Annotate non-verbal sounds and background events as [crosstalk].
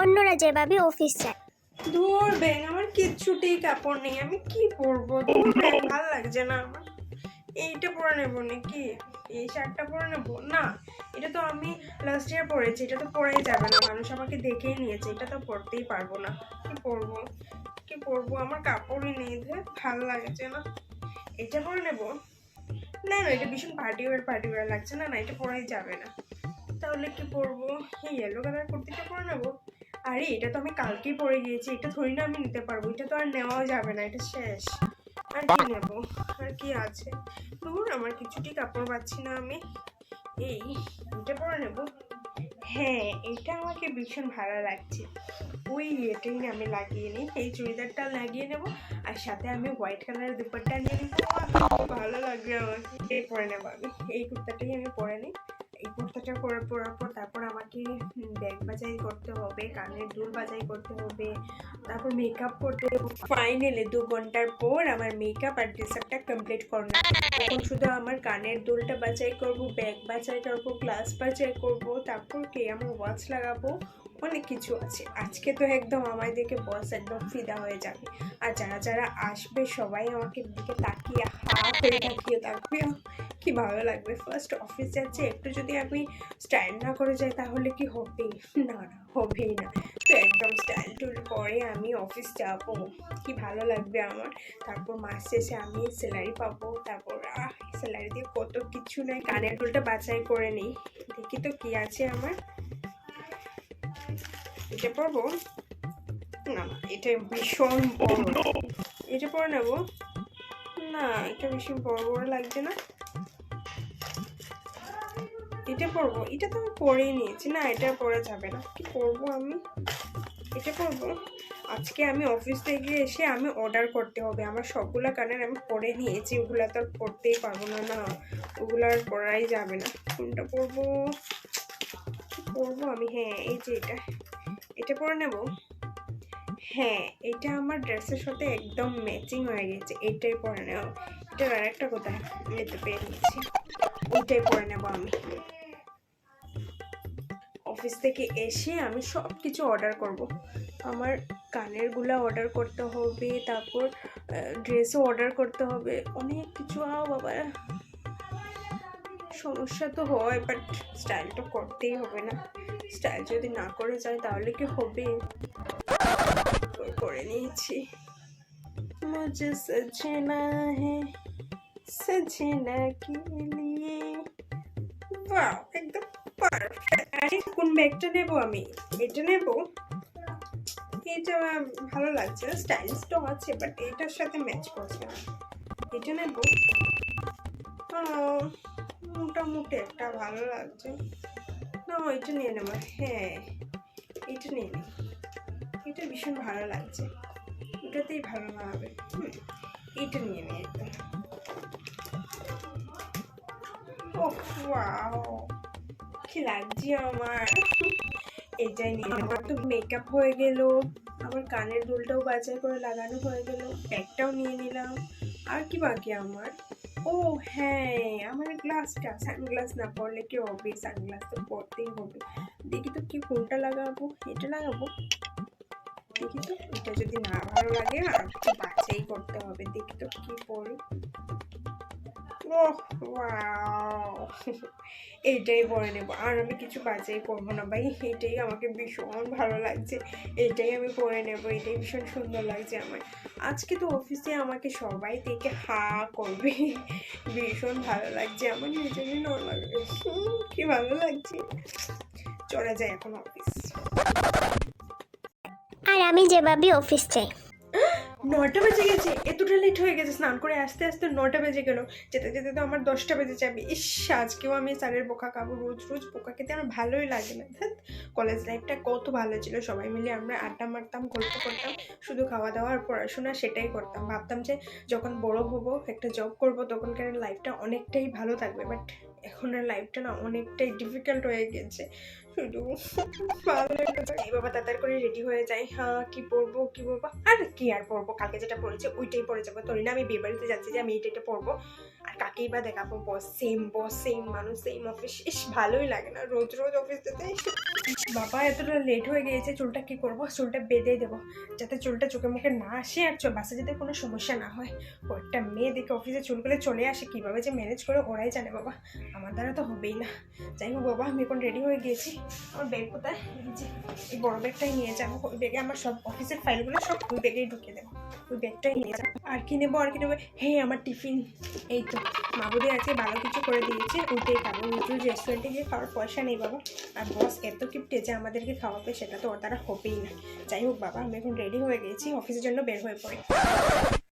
অন্যরা যেভাবে অফিস যায়। ধুর ব্যাং আমার কিচ্ছুটি কাপড় নেই। আমি কি পরবো? ভালো লাগছে না আমার। এইটা পরে নেব নাকি? এই শার্টটা পরে নেব? না এটা তো আমি লাস্ট ইয়ার পরেছি। এটা তো পরেই যাবে না। মানুষ আমাকে দেখেই নিয়েছে। এটা তো পরতেই পারব না। কি পরবো? কি পরবো? আমার কাপড়ই নেই ধর ভালো লাগছে না। এটা পরে নেব? না না এটা ভীষণ পার্টি ওয়ার পার্টি ওয়ার লাগছে। না না এটা পরাই যাবে না। তাহলে কি পরবো? এই ইয়েলো কালার কুর্তিটা পরে নেব? আরে এটা তো আমি কালকেই পরে গিয়েছি এটা থরি না আমি নিতে পারব এটা তো আর নেওয়াও যাবে না এটা শেষ। আর কি নেব? আর কি আছে? ধুর আমার কিছুটি কাপড় পাচ্ছি না আমি। এই এটা পরে নেব? হ্যাঁ এটা আমাকে ভীষণ ভালো লাগছে। ওই এটাই আমি লাগিয়ে নিই এই চুড়িদারটা লাগিয়ে নেব আর সাথে আমি হোয়াইট কালারের দুপাট্টা নিয়ে নিব। ভালো লাগবে আমাকে। এই পরে নেব আমি। এই কুর্তাটাই আমি পরে নিই। এই কুর্তাটা পরে, পরার পর তারপর আমাকে ব্যাগ বাজাই করতে হবে, কানের দুল বাজাই করতে হবে, তারপর মেকআপ করতে হবে। ফাইনালি দু ঘণ্টার পর আমার মেকআপ আর ড্রেসআপটা কমপ্লিট করব এখন শুধু আমার কানের দুলটা বাজাই করব, ব্যাগ বাজাই করব গ্লাস বাজাই করব, তারপর কি, আমার ওয়াচ লাগাবো, অনেক কিছু আছে। আজকে তো একদম আমার দিকে বস একদম ফিদা হয়ে যাবে। আর যারা যারা আসবে, সবাই আমাকে দিকে তাকিয়ে হা করে তাকিয়ে থাকবে। কি ভালো লাগবে? ফার্স্ট অফিস যাচ্ছে একটু যদি আমি স্টাইল না করে যাই তাহলে কি হবে [laughs] না না হবেই না। তো একদম স্টাইল টুল করে আমি অফিস যাব। কি ভালো লাগবে আমার? তারপর মাস শেষে আমি স্যালারি পাবো। তারপর স্যালারি দিয়ে কত কিছু নাই কানের টুলটা বাছাই করে নিই। দেখি তো কি আছে আমার। এটা পরবো? না না এটা ভীষণ বড়। এটা পরে নেব? না এটা ভীষণ বড় বড় লাগছে না? এটা পরবো, এটা তো আমি পরেই নিয়েছি। না, এটা পরে যাবে না। কি পরবো আমি? এটা পরবো। আজকে আমি অফিস থেকে এসে আমি অর্ডার করতে হবে। আমার সবগুলো কানের আমি পরে নিয়েছি, ওগুলা তো আর পরতেই পারব না না। ওগুলো আর পরাই যাবে না। কোনটা পরবো? পরবো আমি? হ্যাঁ এই যে এটা। এটা পরে নেব। হ্যাঁ এটা আমার ড্রেসের সাথে একদম ম্যাচিং হয়ে গেছে। এটাই পরে নেব। এটার আর একটা কোথায় নিতে পেরে নিয়েছি ওইটাই পরে নেব আমি। অফিস থেকে এসে আমি সব কিছু অর্ডার করব। আমার কানেরগুলা অর্ডার করতে হবে, তারপর ড্রেসও অর্ডার করতে হবে, অনেক কিছু। আও বাবা, সমস্যা তো হয় বাট স্টাইল তো করতেই হবে না। স্টাইল যদি না করে যায়, তাহলে কি হবে? করে নিয়েছি। মুঝে সজনা হে, সজনা বাহ একদম পারফেক্ট কোন ব্যাগটা নেব আমি? এটা নেব? এটা আমার ভালো লাগছে স্টাইলিশ তো আছে বাট এটার সাথে ম্যাচ করছে না। এটা নেব। মোটামুটি একটা ভালো লাগছে। না এটা নিয়ে নেব। হ্যাঁ এটা নিয়ে নেব এটা ভীষণ ভালো লাগছে। ওটাতেই ভালো লাগবে হুম, এটা নিয়ে নিই ওহ ওয়াও। কি লাগছে আমার। এটাই নিয়ে আমার তো মেকআপ হয়ে গেল। আমার কানের দুলটাও বাজার করে লাগানো হয়ে গেল। ব্যাগটাও নিয়ে নিলাম। আর কি বাকি আমার? ও হ্যাঁ আমার গ্লাসটা সানগ্লাস না পরলে কি হবে? সানগ্লাস তো পরতেই হবে। দেখি তো কি কোনটা লাগাবো? এটা লাগাবো? দেখি তো, এটা যদি না ভালো লাগে, আর বাছাই করতে হবে। দেখি তো কি পরি। এইটাই পরে নেব। আর আমি কিছু বাছাই করব না ভাই এটাই আমাকে ভীষণ ভালো লাগছে। এটাই আমি পরে নেব এটাই ভীষণ সুন্দর লাগছে আমার। আজকে তো অফিসে আমাকে সবাই দেখে হা করবে। ভীষণ ভালো লাগছে আমার নিজেরই ন লাগে হুম, কি ভালো লাগছে। চলে যায় এখন অফিস আর আমি যেভাবে অফিস যাই। নটা বেজে গেছে এতটা লেট হয়ে গেছে স্নান করে আসতে আসতে নটা বেজে গেল। যেতে যেতে তো আমার দশটা বেজে যাবে। ইস আজকেও আমি স্যারের বোকা খাব রোজ রোজ বোকা খেতে আমার ভালোই লাগে না। ধ্যাৎ, কলেজ লাইফটা কত ভালো ছিল সবাই মিলে আমরা আড্ডা মারতাম গল্প করতাম শুধু খাওয়া দাওয়া আর পড়াশোনা সেটাই করতাম। ভাবতাম যে যখন বড় হব একটা জব করব তখনকার লাইফটা অনেকটাই ভালো থাকবে বাট এখনের লাইফটা না অনেকটাই ডিফিকাল্ট হয়ে গেছে। শুধু বাবা তাড়াতাড়ি করে রেডি হয়ে যায়। হ্যাঁ কি পরবো কি পরবো? আর কি আর পড়ব কালকে যেটা পড়েছে, ওইটাই পড়ে যাব। তোর না আমি বিয়ে বাড়িতে যাচ্ছি যে আমি এটা এটা পরবো। কাকেই বা দেখাবো? বস সেম বস সেম মানুষ সেম অফিস ইস, ভালোই লাগে না। রোজ রোজ অফিস যেতে। বাবা, এতটা লেট হয়ে গিয়েছে। চুলটা কি করব? চুলটা বেঁধে দেবো। যাতে চুলটা চোখে মুখে না আসে আর বাসে যেতে কোনো সমস্যা না হয়। কয়েকটা মেয়ে দেখে অফিসে চুলগুলো চলে আসে। কীভাবে যে ম্যানেজ করে ওরাই জানে বাবা। আমার দ্বারা তো হবেই না। যাই হোক বাবা, আমি এখন রেডি হয়ে গিয়েছি। আমার ব্যাগ কোথায়? এই বড় ব্যাগটাই নিয়ে যাব। ওই ব্যাগে আমার সব অফিসের ফাইলগুলো সব ওই ব্যাগেই ঢুকিয়ে দেবো। ওই ব্যাগটাই নিয়ে যাব। আর কি নেব, আর কি নেব? হে, আমার টিফিন এই তো মাবুদি আজকে ভালো কিছু করে দিয়েছে উঠেই খাব উজু রেস্টুরেন্টে গিয়ে খাওয়ার পয়সা নেই বাবা। আর বস এত কিপটে যে আমাদেরকে খাওয়াবে, সেটা তো ওর হবেই না। যাই হোক বাবা, আমি এখন রেডি হয়ে গেছি অফিসের জন্য বের হয়ে পড়ি।